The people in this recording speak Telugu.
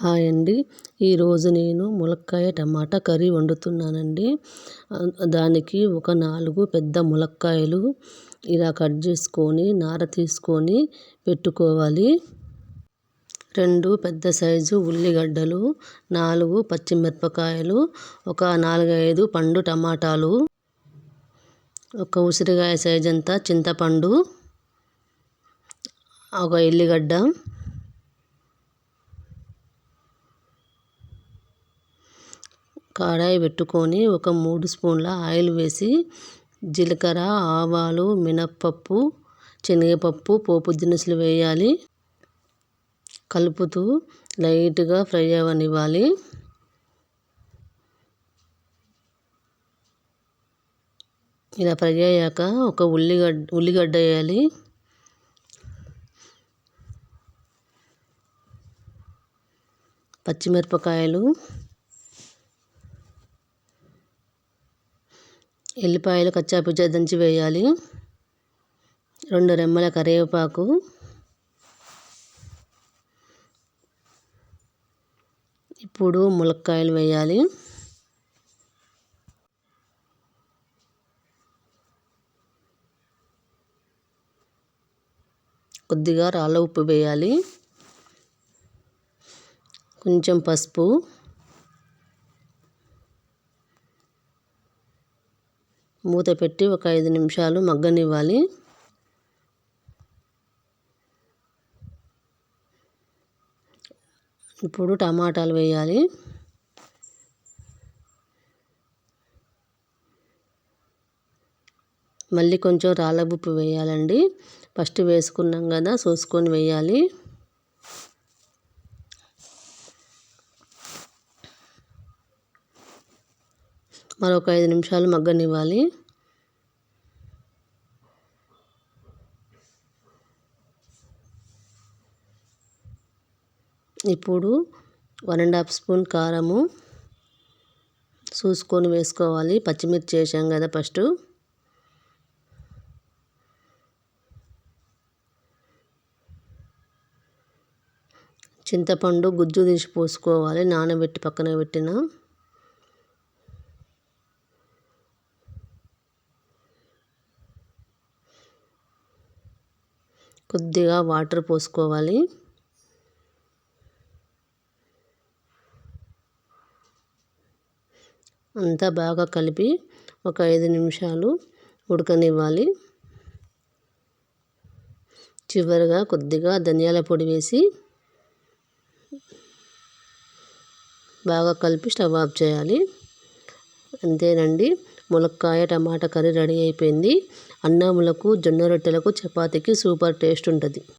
హాయ్ అండి. ఈరోజు నేను ములక్కాయ టమాటా కర్రీ వండుతున్నానండి. దానికి ఒక నాలుగు పెద్ద ములక్కాయలు ఇలా కట్ చేసుకొని నార తీసుకొని పెట్టుకోవాలి. రెండు పెద్ద సైజు ఉల్లిగడ్డలు నాలుగు పచ్చిమిరపకాయలు ఒక నాలుగైదు పండు టమాటాలు ఒక ఉసిరికాయ సైజ్ అంతా చింతపండు ఒక ఎల్లిగడ్డ కడాయి పెట్టుకొని ఒక మూడు స్పూన్ల ఆయిల్ వేసి జీలకర్ర ఆవాలు మినప్పప్పు శనగపప్పు పోపు దినుసులు వేయాలి. కలుపుతూ లైట్గా ఫ్రై అవ్వనివ్వాలి ఇలా ఫ్రై అయ్యాక ఒక ఉల్లిగడ్డ ఉల్లిగడ్డ వేయాలి. పచ్చిమిరపకాయలు ఎల్లిపాయలు కచ్చాపిచ్చా దంచి వేయాలి. రెండు రెమ్మల కరివేపాకు. ఇప్పుడు ములక్కాయలు వేయాలి. కొద్దిగా రాళ్ళ ఉప్పు వేయాలి. కొంచెం పసుపు. మూత పెట్టి ఒక ఐదు నిమిషాలు మగ్గనివ్వాలి. ఇప్పుడు టమాటాలు వేయాలి. మళ్ళీ కొంచెం రాళ్ళ ఉప్పు వేయాలండి. ఫస్ట్ వేసుకున్నాం కదా చూసుకొని వేయాలి. మరొక ఐదు నిమిషాలు మగ్గనివ్వాలి. ఇప్పుడు వన్ అండ్ హాఫ్ స్పూన్ కారము చూసుకొని వేసుకోవాలి. పచ్చిమిర్చి వేసాం కదా ఫస్ట్. చింతపండు గుజ్జు తీసి పోసుకోవాలి. నానబెట్టి పక్కన పెట్టిన కొద్దిగా వాటర్ పోసుకోవాలి. అంతా బాగా కలిపి ఒక ఐదు నిమిషాలు ఉడకనివ్వాలి. చివరిగా కొద్దిగా ధనియాల పొడి వేసి బాగా కలిపి స్టవ్ ఆఫ్ చేయాలి. అంతేనండి. ములక్కాయ టమాటా కర్రీ రెడీ అయిపోయింది. అన్నములకు జొన్న రొట్టెలకు చపాతీకి సూపర్ టేస్ట్ ఉంటుంది.